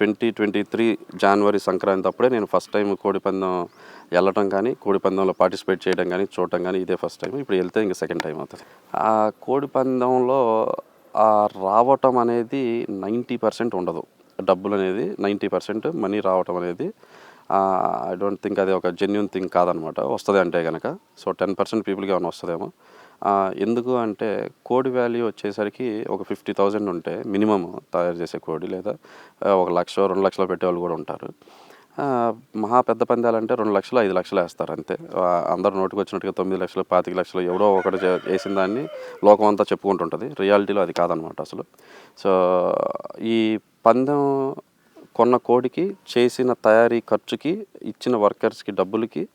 Twenty twenty three జనవరి సంక్రాంతి అప్పుడే నేను ఫస్ట్ టైం కోడిపందెం వెళ్ళటం కానీ కోడిపందెంలో పార్టిసిపేట్ చేయడం కానీ చూడటం కానీ ఇదే ఫస్ట్ టైం ఇప్పుడు వెళ్తే ఇంకా సెకండ్ టైం అవుతుంది. ఆ కోడిపందెంలో రావటం అనేది నైంటీ పర్సెంట్ ఉండదు. డబ్బులు అనేది నైంటీ పర్సెంట్ మనీ రావటం అనేది ఐ డోంట్ థింక్ అది ఒక జెన్యున్ థింగ్ కాదనమాట. వస్తుంది అంటే కనుక సో టెన్ పర్సెంట్ పీపుల్కి ఏమైనా వస్తుందేమో. ఎందుకు అంటే కోడి వాల్యూ వచ్చేసరికి ఒక ఫిఫ్టీ థౌజండ్ ఉంటే మినిమమ్ తయారు చేసే కోడి లేదా ఒక లక్ష రెండు లక్షలు పెట్టేవాళ్ళు కూడా ఉంటారు. మహా పెద్ద పందాలంటే రెండు లక్షలు ఐదు లక్షలు వేస్తారు అంతే. అందరు నోటికి వచ్చినట్టుగా తొమ్మిది లక్షలు పాతిక లక్షలు ఎవడో ఒకటి వేసిన దాన్ని లోకం అంతా చెప్పుకుంటుంటుంది. రియాలిటీలో అది కాదనమాట అసలు. సో ఈ పందెం కొన్న కోడికి చేసిన తయారీ ఖర్చుకి ఇచ్చిన వర్కర్స్కి డబ్బులకి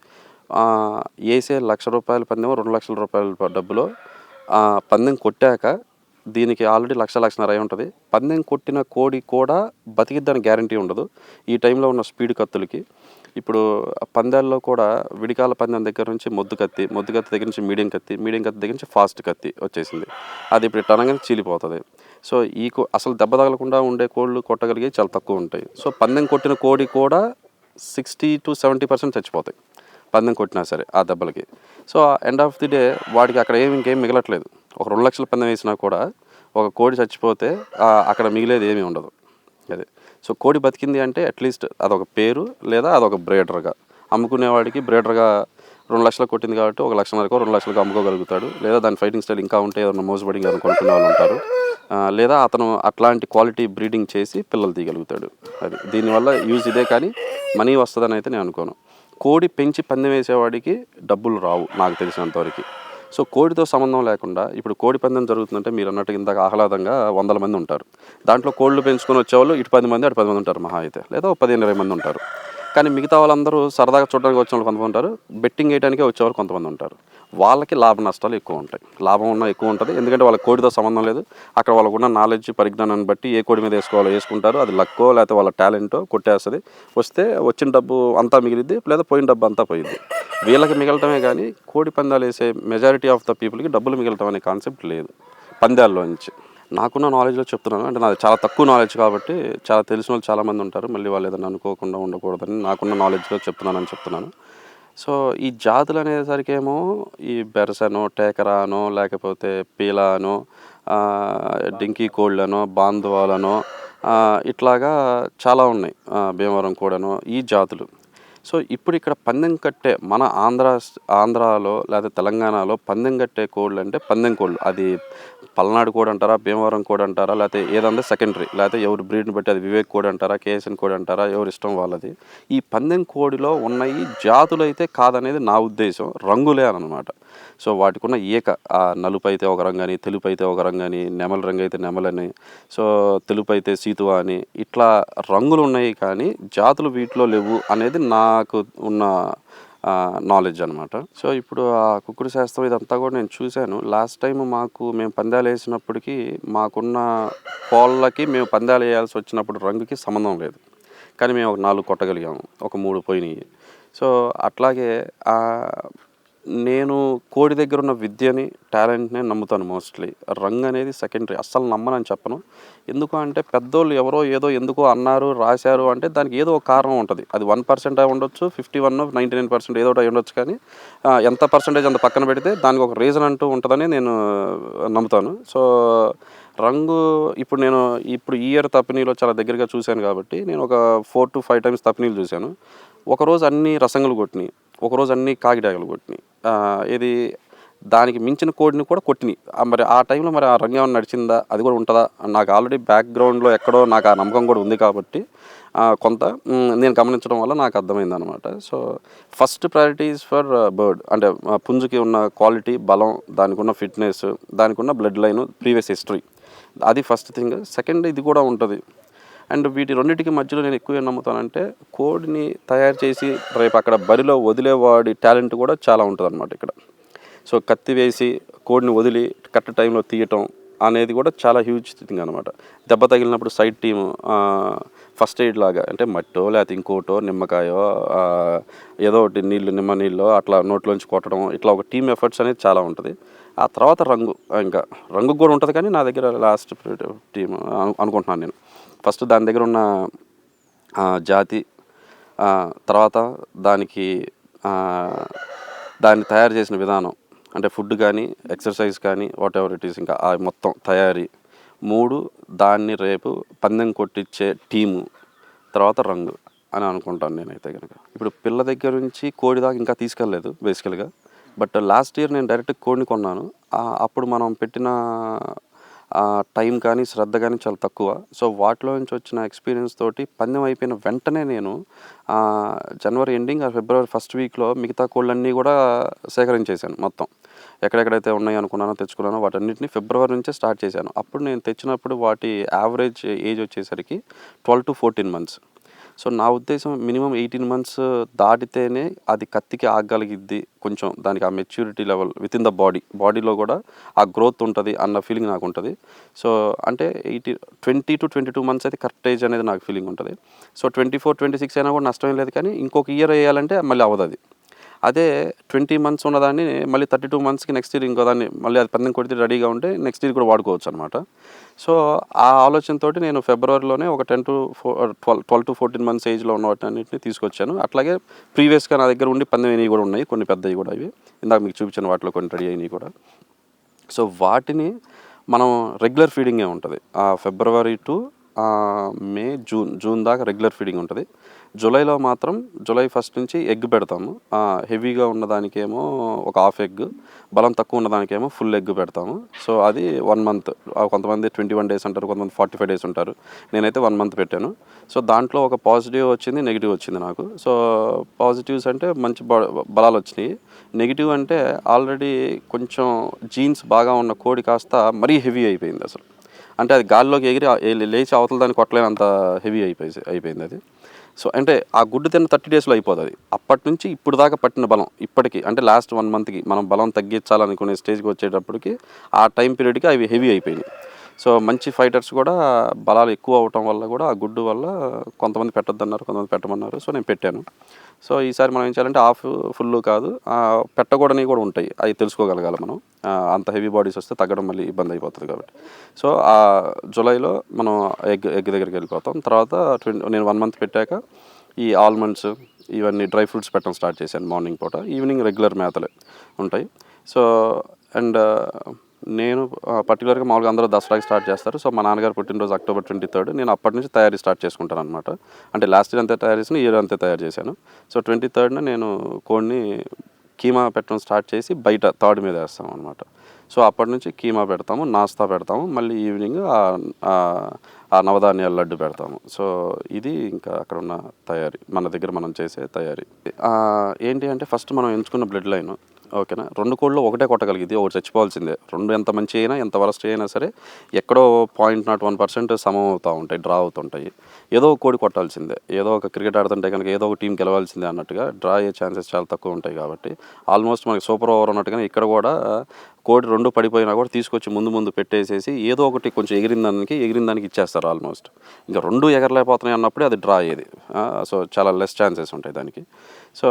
వేసే లక్ష రూపాయల పందెం రెండు లక్షల రూపాయల డబ్బులో. పందెం కొట్టాక దీనికి ఆల్రెడీ లక్ష లక్షన్నర అయి ఉంటుంది. పందెం కొట్టిన కోడి కూడా బతికిద్దని గ్యారంటీ ఉండదు. ఈ టైంలో ఉన్న స్పీడ్ కత్తులకి. ఇప్పుడు ఆ పందాల్లో కూడా విడికాల పందెం దగ్గర నుంచి మొద్దు కత్తి మొద్దు కత్తి దగ్గర నుంచి మీడియం కత్తి మీడియం కత్తి దగ్గర నుంచి ఫాస్ట్ కత్తి వచ్చేసింది. అది ఇప్పుడు టనంగానే చీలిపోతుంది. సో ఈ కో అసలు దెబ్బ తగలకుండా ఉండే కోళ్ళు కొట్టగలిగే చాలా తక్కువ ఉంటాయి. సో పందెం కొట్టిన కోడి కూడా సిక్స్టీ టు సెవెంటీ పర్సెంట్ చచ్చిపోతాయి. పందెం కొట్టినా సరే ఆ దెబ్బలకి. So end of the day వాడికి అక్కడ ఏమి ఇంకేం మిగలట్లేదు. ఒక రెండు లక్షల పందెం వేసినా కూడా ఒక కోడి చచ్చిపోతే అక్కడ మిగిలేది ఏమీ ఉండదు. అదే. సో కోడి బతికింది అంటే అట్లీస్ట్ అదొక పేరు లేదా అదొక బ్రేడర్గా. అమ్ముకునేవాడికి బ్రేడర్గా రెండు లక్షలు కొట్టింది కాబట్టి ఒక లక్షన్నరకు రెండు లక్షలకు అమ్ముకోగలుగుతాడు. లేదా దాని ఫైటింగ్ స్టైల్ ఇంకా ఉంటే ఏదైనా మోసబడి ఎవరైనా కొనుక్కునే వాళ్ళు ఉంటారు. లేదా అతను అట్లాంటి క్వాలిటీ బ్రీడింగ్ చేసి పిల్లలు తీయగలుగుతాడు. అది. దీనివల్ల యూజ్ ఇదే కానీ మనీ వస్తుందని అయితే నేను అనుకోను. కోడి పెంచి పందెం వేసేవాడికి డబ్బులు రావు నాకు తెలిసినంతవరకు. సో కోడితో సంబంధం లేకుండా ఇప్పుడు కోడి పందెం జరుగుతుందంటే మీరు అన్నట్టు ఇందాక ఆహ్లాదంగా వందల మంది ఉంటారు. దాంట్లో కోళ్ళు పెంచుకొని వచ్చేవాళ్ళు ఇటు పది మంది అటు పది మంది ఉంటారు మహా అయితే. లేదా పదిహేను ఇరవై మంది ఉంటారు. కానీ మిగతా వాళ్ళందరూ సరదాగా చూడడానికి వచ్చిన వాళ్ళు కొంతమంది ఉంటారు. బెట్టింగ్ వేయడానికే వచ్చేవారు కొంతమంది ఉంటారు. వాళ్ళకి లాభ నష్టాలు ఎక్కువ ఉంటాయి. లాభం ఉన్న ఎక్కువ ఉంటుంది. ఎందుకంటే వాళ్ళ కోడితో సంబంధం లేదు. అక్కడ వాళ్ళకు ఉన్న నాలెడ్జ్ పరిజ్ఞానాన్ని బట్టి ఏ కోడి మీద వేసుకోవాలో వేసుకుంటారు. అది లక్కో లేకపోతే వాళ్ళ టాలెంటో కొట్టేస్తుంది. వస్తే వచ్చిన డబ్బు అంతా మిగిలిద్ది లేదా పోయిన డబ్బు అంతా పోయింది వీళ్ళకి మిగలటమే కానీ కోడి పందాలు వేసే మెజారిటీ ఆఫ్ ద పీపుల్కి డబ్బులు మిగలటం అనే కాన్సెప్ట్ లేదు. పందాల్లో నుంచి. నాకున్న నాలెడ్జ్లో చెప్తున్నాను. అంటే నాది చాలా తక్కువ నాలెడ్జ్ కాబట్టి చాలా తెలిసిన వాళ్ళు చాలామంది ఉంటారు. మళ్ళీ వాళ్ళు ఏదైనా అనుకోకుండా ఉండకూడదని నాకున్న నాలెడ్జ్లో చెప్తున్నానని చెప్తున్నాను సో ఈ జాతులు అనేసరికి ఏమో ఈ బెరసనో టేకరానో లేకపోతే పీలానో డింకీ కోళ్ళనో బాంధవాలనో ఇట్లాగా చాలా ఉన్నాయి. భీమవరం కూడాను ఈ జాతులు. సో ఇప్పుడు ఇక్కడ పందెం కట్టే మన ఆంధ్ర ఆంధ్రాలో లేదా తెలంగాణలో పందెం కట్టే కోళ్ళు అంటే పందెం కోళ్ళు అది పల్నాడు కోడ్ అంటారా భీమవరం కోడ్ అంటారా లేకపోతే ఏదంటే సెకండరీ లేకపోతే ఎవరు బ్రీడ్ని బట్టి అది వివేక్ కోడ్ అంటారా కేఎస్ఎన్ కోడ్ అంటారా ఎవరి ఇష్టం వాళ్ళది. ఈ పందెం కోడిలో ఉన్నాయి జాతులు అయితే కాదనేది నా ఉద్దేశం రంగులే అనమాట. సో వాటికి ఉన్న ఏక ఆ నలుపు అయితే ఒక రంగు అని తెలుపు అయితే ఒక రంగు అని నెమల రంగు అయితే నెమలని సో తెలుపు అయితే సీతువ అని ఇట్లా రంగులు ఉన్నాయి కానీ జాతులు వీటిలో లేవు అనేది నాకు ఉన్న నాలెడ్జ్ అనమాట సో ఇప్పుడు ఆ కుక్కుడు శాస్త్రం ఇదంతా కూడా నేను చూశాను. లాస్ట్ టైం మాకు మేము పందాలు వేసినప్పటికీ మాకున్న కోళ్ళకి మేము పందాలు వేయాల్సి వచ్చినప్పుడు రంగుకి సంబంధం లేదు. కానీ మేము ఒక నాలుగు కొట్టగలిగాము. ఒక మూడు పోయినాయి. సో అట్లాగే నేను కోడి దగ్గర ఉన్న విద్యని టాలెంట్ని నమ్ముతాను మోస్ట్లీ. రంగు అనేది సెకండరీ అస్సలు నమ్మనని చెప్పను. ఎందుకు అంటే పెద్దోళ్ళు ఎవరో ఏదో ఎందుకో అన్నారు రాశారు అంటే దానికి ఏదో ఒక కారణం ఉంటుంది. అది వన్ పర్సెంట్ అయి ఉండొచ్చు fifty one ninety nine percent ఏదో ఒకటి ఉండొచ్చు కానీ ఎంత పర్సెంటేజ్ అంత పక్కన పెడితే దానికి ఒక రీజన్ అంటూ ఉంటుందని నేను నమ్ముతాను. సో రంగు ఇప్పుడు నేను ఇప్పుడు ఈ ఇయర్ తప్పినీలో చాలా దగ్గరగా చూశాను కాబట్టి నేను ఒక ఫోర్ టు ఫైవ్ టైమ్స్ తప్పినీలు చూశాను. ఒకరోజు అన్ని రసంగులు కొట్టినాయి. ఒకరోజు అన్ని కాకిడాగలు కొట్టినాయి. ఇది దానికి మించిన కోడిని కూడా కొట్టినాయి. మరి ఆ టైంలో మరి ఆ రంగం నడిచిందా? అది కూడా ఉంటుందా? నాకు ఆల్రెడీ బ్యాక్గ్రౌండ్లో ఎక్కడో నాకు ఆ నమ్మకం కూడా ఉంది కాబట్టి కొంత నేను గమనించడం వల్ల నాకు అర్థమైంది అనమాట so first priorities for bird అంటే పుంజుకి ఉన్న క్వాలిటీ బలం దానికి ఉన్న ఫిట్నెస్ దానికి ఉన్న బ్లడ్ లైన్ ప్రీవియస్ హిస్టరీ అది ఫస్ట్ థింగ్ సెకండ్ ఇది కూడా ఉంటుంది. అండ్ వీటి రెండింటికి మధ్యలో నేను ఎక్కువ ఏం నమ్ముతానంటే కోడిని తయారు చేసి రేపు అక్కడ బరిలో వదిలేవాడి టాలెంట్ కూడా చాలా ఉంటుంది అనమాట ఇక్కడ. సో కత్తి వేసి కోడిని వదిలి కరెక్ట్ టైంలో తీయటం అనేది కూడా చాలా హ్యూజ్ థింగ్ అనమాట దెబ్బ తగిలినప్పుడు సైడ్ టీమ్ ఫస్ట్ ఎయిడ్ లాగా అంటే మట్టో లేకపోతే ఇంకోటో నిమ్మకాయో ఏదో ఒకటి నీళ్ళు నిమ్మ నీళ్ళు అట్లా నోట్లోంచి కొట్టడం ఇట్లా ఒక టీమ్ ఎఫర్ట్స్ అనేది చాలా ఉంటుంది. ఆ తర్వాత రంగు ఇంకా రంగు కూడా ఉంటుంది కానీ నా దగ్గర లాస్ట్ టీమ్ అనుకుంటున్నాను నేను. ఫస్ట్ దాని దగ్గర ఉన్న జాతి తర్వాత దానికి దాన్ని తయారు చేసిన విధానం అంటే ఫుడ్ కానీ ఎక్సర్సైజ్ కానీ వాట్ ఎవర్ ఇట్ ఈస్ ఇంకా ఆ మొత్తం తయారీ. మూడు దాన్ని రేపు పందెం కొట్టించే టీము తర్వాత రంగు అని అనుకుంటాను నేనైతే కనుక ఇప్పుడు పిల్ల దగ్గర నుంచి కోడి దాకా ఇంకా తీసుకెళ్ళలేదు బేసికల్గా బట్ లాస్ట్ ఇయర్ నేను డైరెక్ట్ కోడిని కొన్నాను. అప్పుడు మనం పెట్టిన టైం కానీ శ్రద్ధ కానీ చాలా తక్కువ. సో వాటిలో నుంచి వచ్చిన ఎక్స్పీరియన్స్ తోటి పందెం అయిపోయిన వెంటనే నేను జనవరి ఎండింగ్ ఆ ఫిబ్రవరి ఫస్ట్ వీక్లో మిగతా కోళ్ళన్నీ కూడా సేకరించేశాను మొత్తం. ఎక్కడెక్కడైతే ఉన్నాయి అనుకున్నానో తెచ్చుకున్నానో వాటన్నిటిని ఫిబ్రవరి నుంచే స్టార్ట్ చేశాను. అప్పుడు నేను తెచ్చినప్పుడు వాటి యావరేజ్ ఏజ్ వచ్చేసరికి twelve to fourteen months. So నా ఉద్దేశం మినిమం ఎయిటీన్ మంత్స్ దాటితేనే అది కత్తికి ఆగగలిగిద్ది కొంచెం దానికి ఆ maturity level with in the body బాడీలో కూడా ఆ గ్రోత్ ఉంటుంది అన్న ఫీలింగ్ నాకు ఉంటుంది సో అంటే eighty twenty two twenty two months అయితే కరెక్ట్ ఏజ్ అనేది నాకు ఫీలింగ్ ఉంటుంది. So twenty four twenty six అయినా కూడా నష్టం లేదు కానీ ఇంకొక ఇయర్ వేయాలంటే మళ్ళీ అవ్వదు అది. అదే ట్వంటీ మంత్స్ ఉన్నదాన్ని మళ్ళీ థర్టీ టూ మంత్స్కి నెక్స్ట్ ఇయర్ ఇంకో దాన్ని మళ్ళీ అది పందెం కొడితే రెడీగా ఉంటే నెక్స్ట్ ఇయర్ కూడా వాడుకోవచ్చు అనమాట సో ఆ ఆలోచనతో నేను ఫిబ్రవరిలోనే ఒక ten to four twelve twelve to fourteen months ఏజ్లో ఉన్న వాటిని తీసుకొచ్చాను. అట్లాగే ప్రీవియస్గా నా దగ్గర ఉండి పందెం అయినవి కూడా ఉన్నాయి కొన్ని పెద్దవి కూడా ఇవి. ఇందాక మీకు చూపించిన వాటిలో కొన్ని రెడీ అయినవి కూడా. సో వాటిని మనం రెగ్యులర్ ఫీడింగే ఉంటుంది. ఆ February to May June June దాకా రెగ్యులర్ ఫీడింగ్ ఉంటుంది. జూలైలో మాత్రం జూలై ఫస్ట్ నుంచి ఎగ్ పెడతాము. హెవీగా ఉన్నదానికేమో ఒక హాఫ్ ఎగ్ బలం తక్కువ ఉన్నదానికేమో ఫుల్ ఎగ్ పెడతాము. సో అది వన్ మంత్ కొంతమంది ట్వంటీ వన్ డేస్ అంటారు కొంతమంది ఫార్టీ ఫైవ్ డేస్ ఉంటారు. నేనైతే వన్ మంత్ పెట్టాను. సో దాంట్లో ఒక పాజిటివ్ వచ్చింది నెగిటివ్ వచ్చింది నాకు. సో పాజిటివ్స్ అంటే మంచి బ- బలాలు వచ్చినాయి. నెగిటివ్ అంటే ఆల్రెడీ కొంచెం జీన్స్ బాగా ఉన్న కోడి కాస్త మరీ హెవీ అయిపోయింది అసలు. అంటే అది గాల్లోకి ఎగిరి లేచి అవతల దాన్ని కొట్టలేనంత హెవీ అయిపోయి అయిపోయింది అది. సో అంటే ఆ గుడ్డు తిన్న థర్టీ డేస్లో అయిపోతుంది అప్పటి నుంచి ఇప్పుడు దాకా పట్టిన బలం ఇప్పటికి అంటే లాస్ట్ వన్ మంత్కి మనం బలం తగ్గించాలనుకునే స్టేజ్కి వచ్చేటప్పటికి ఆ టైం పీరియడ్కి అవి హెవీ అయిపోయినాయి. సో మంచి ఫైటర్స్ కూడా బలాలు ఎక్కువ అవటం వల్ల కూడా ఆ గుడ్డు వల్ల కొంతమంది పెట్టొద్దన్నారు కొంతమంది పెట్టమన్నారు. సో నేను పెట్టాను. సో ఈసారి మనం ఏం చేయాలంటే హాఫ్ ఫుల్ కాదు ఆ, పెట్టకూడని కూడా ఉంటాయి. అవి తెలుసుకోగలగాలి మనం. అంత హెవీ బాడీస్ వస్తే తగ్గడం మళ్ళీ ఇబ్బంది అయిపోతుంది కాబట్టి. సో ఆ జూలైలో మనం ఎగ్ ఎగ్ దగ్గరికి వెళ్ళిపోతాం. తర్వాత ట్వంటీ నేను వన్ మంత్ పెట్టాక ఈ ఆల్మండ్స్ ఇవన్నీ డ్రై ఫ్రూట్స్ పెట్టడం స్టార్ట్ చేశాను మార్నింగ్ పూట. ఈవినింగ్ రెగ్యులర్ మేతలే ఉంటాయి. సో అండ్ నేను పర్టికులర్గా మామూలుగా అందరూ దసరాకి స్టార్ట్ చేస్తారు. సో మా నాన్నగారు పుట్టినరోజు అక్టోబర్ ట్వంటీ థర్డ్ నేను అప్పటి నుంచి తయారీ స్టార్ట్ చేసుకుంటాను అనమాట అంటే లాస్ట్ ఇయర్ అంతే తయారు చేసిన ఇయర్ అంతే తయారు చేశాను. సో ట్వంటీ థర్డ్న నేను కోడిని కీమా పెట్టడం స్టార్ట్ చేసి బయట థర్డ్ మీద వేస్తాం అనమాట సో అప్పటి నుంచి కీమా పెడతాము నాస్తా పెడతాము మళ్ళీ ఈవినింగ్ ఆ- నవధాన్యాల లడ్డు పెడతాము. సో ఇది ఇంకా అక్కడ ఉన్న తయారీ. మన దగ్గర మనం చేసే తయారీ. ఏంటి అంటే ఫస్ట్ మనం ఎంచుకున్న బ్లడ్ లైన్ ఓకేనా? రెండు కోళ్ళు ఒకటే కొట్టగలిగింది ఒకటి చచ్చిపోవాల్సిందే. రెండు ఎంత మంచి అయినా ఎంత వరస్ట్ అయినా సరే ఎక్కడో పాయింట్ నాట్ వన్ పర్సెంట్ సమం అవుతూ ఉంటాయి డ్రా అవుతుంటాయి ఏదో ఒక కోడి కొట్టాల్సిందే. ఏదో ఒక క్రికెట్ ఆడుతుంటే కనుక ఏదో ఒక టీం గెలవాల్సిందే అన్నట్టుగా డ్రా అయ్యే ఛాన్సెస్ చాలా తక్కువ ఉంటాయి కాబట్టి ఆల్మోస్ట్ మనకి సూపర్ ఓవర్ ఉన్నట్టుగానే ఇక్కడ కూడా కోడి రెండు పడిపోయినా కూడా తీసుకొచ్చి ముందు ముందు పెట్టేసేసి ఏదో ఒకటి కొంచెం ఎగిరిన దానికి ఎగిరిన దానికి ఇచ్చేస్తారు ఆల్మోస్ట్ ఇంకా రెండు ఎగరలేకపోతున్నాయి అన్నప్పుడు అది డ్రా అయ్యేది. సో చాలా లెస్ ఛాన్సెస్ ఉంటాయి దానికి. సో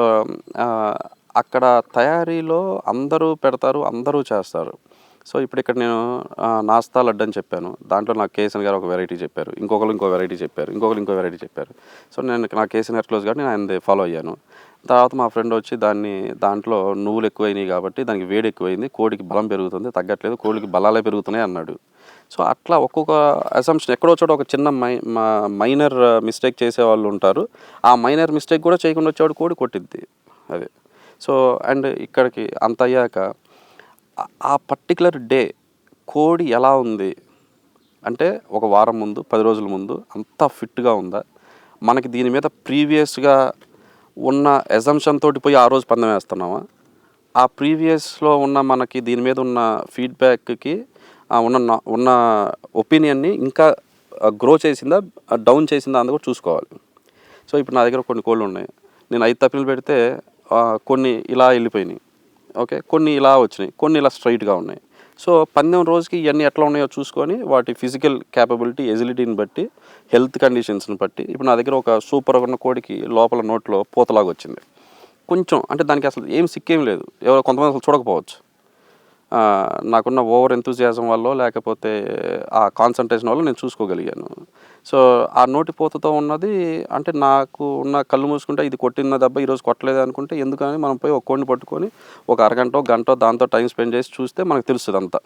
అక్కడ తయారీలో అందరూ పెడతారు అందరూ చేస్తారు. సో ఇప్పుడు ఇక్కడ నేను నాస్తా లడ్డు అని చెప్పాను. దాంట్లో నాకు కేసన్ గారు ఒక వెరైటీ చెప్పారు. ఇంకొకరు ఇంకో వెరైటీ చెప్పారు. ఇంకొకరు ఇంకో వెరైటీ చెప్పారు. సో నేను నా కేసన్ గారు క్లోజ్ కాబట్టి నేను ఆయన ఫాలో అయ్యాను. తర్వాత మా ఫ్రెండ్ వచ్చి దాన్ని దాంట్లో నువ్వులు ఎక్కువైనాయి కాబట్టి దానికి వేడి ఎక్కువైంది. కోడికి బలం పెరుగుతుంది. తగ్గట్లేదు. కోడికి బలాలే పెరుగుతున్నాయి అన్నాడు. సో అట్లా ఒక్కొక్క అసంప్షన్ ఎక్కడో చోట ఒక చిన్న మై మైనర్ మిస్టేక్ చేసే వాళ్ళు ఉంటారు. ఆ మైనర్ మిస్టేక్ కూడా చేయకుండా వచ్చేవాడు కోడి కొట్టిద్ది. అదే. సో అండ్ ఇక్కడికి అంత అయ్యాక ఆ- పర్టికులర్ డే కోడి ఎలా ఉంది? అంటే ఒక వారం ముందు పది రోజుల ముందు అంతా ఫిట్గా ఉందా? మనకి దీని మీద ప్రీవియస్గా ఉన్న ఎజంప్షన్ తోటి పోయి ఆ రోజు పందెం వేస్తున్నామా ఆ ప్రీవియస్లో ఉన్న మనకి దీని మీద ఉన్న ఫీడ్బ్యాక్కి ఉన్న ఉన్న ఒపీనియన్ని ఇంకా గ్రో చేసిందా డౌన్ చేసిందా అని కూడా చూసుకోవాలి. సో ఇప్పుడు నా దగ్గర కొన్ని కోళ్ళు ఉన్నాయి. నేను ఐదు తప్పిలు పెడితే కొన్ని ఇలా వెళ్ళిపోయినాయి. ఓకే? కొన్ని ఇలా వచ్చినాయి కొన్ని ఇలా స్ట్రైట్గా ఉన్నాయి. సో పందెం రోజుకి ఇవన్నీ ఎట్లా ఉన్నాయో చూసుకొని వాటి ఫిజికల్ క్యాపబిలిటీ ఎజిలిటీని బట్టి హెల్త్ కండిషన్స్ని బట్టి ఇప్పుడు నా దగ్గర ఒక సూపర్ ఉన్న కోడికి లోపల నోట్లో పూతలాగా వచ్చింది కొంచెం అంటే దానికి అసలు ఏం సిక్కేం లేదు. ఎవరో కొంతమంది అసలు చూడకపోవచ్చు. నాకున్న ఓవర్ ఎంతూజియాజం వల్ల లేకపోతే ఆ కాన్సన్ట్రేషన్ వల్ల నేను చూసుకోగలిగాను. సో ఆ నోటిపోతతో ఉన్నది అంటే నాకు ఉన్న కళ్ళు మూసుకుంటే ఇది కొట్టిన దెబ్బ ఈరోజు కొట్టలేదు అనుకుంటే ఎందుకని మనం పోయి ఒక కోడిని పట్టుకొని ఒక అరగంట గంట దాంతో టైం స్పెండ్ చేసి చూస్తే మనకు తెలుస్తుంది అంతా.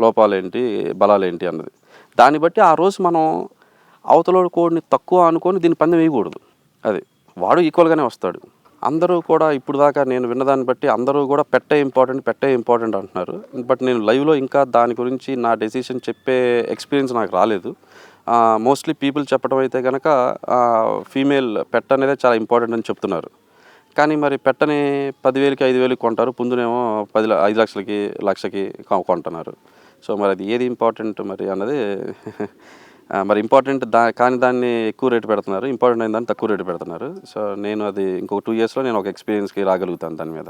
లోపాలేంటి బలాలేంటి అన్నది. దాన్ని బట్టి ఆ రోజు మనం అవతల కోడిని తక్కువ అనుకొని దీని పందెం వేయకూడదు. అది వాడు ఈక్వల్గానే వస్తాడు. అందరూ కూడా ఇప్పుడు దాకా నేను విన్నదాన్ని బట్టి అందరూ కూడా పెట్టే ఇంపార్టెంట్ పెట్టే ఇంపార్టెంట్ అంటున్నారు. బట్ నేను లైవ్లో ఇంకా దాని గురించి నా డెసిషన్ చెప్పే ఎక్స్పీరియన్స్ నాకు రాలేదు. మోస్ట్లీ పీపుల్ చెప్పడం అయితే కనుక ఫీమేల్ పెట్ట అనేది చాలా ఇంపార్టెంట్ అని చెప్తున్నారు. కానీ మరి పెట్టని పదివేలకి ఐదు వేలకి కొంటారు పుందునేమో పది ల- ఐదు లక్షలకి లక్షకి కొంటున్నారు. సో మరి అది ఏది ఇంపార్టెంట్ మరి అన్నది మరి ఇంపార్టెంట్ దా కానీ దాన్ని ఎక్కువ రేటు పెడుతున్నారు. ఇంపార్టెంట్ అయిన దాన్ని తక్కువ రేటు పెడుతున్నారు. సో నేను అది ఇంకో టూ ఇయర్స్లో నేను ఒక ఎక్స్పీరియన్స్కి రాగలుగుతాను దాని మీద.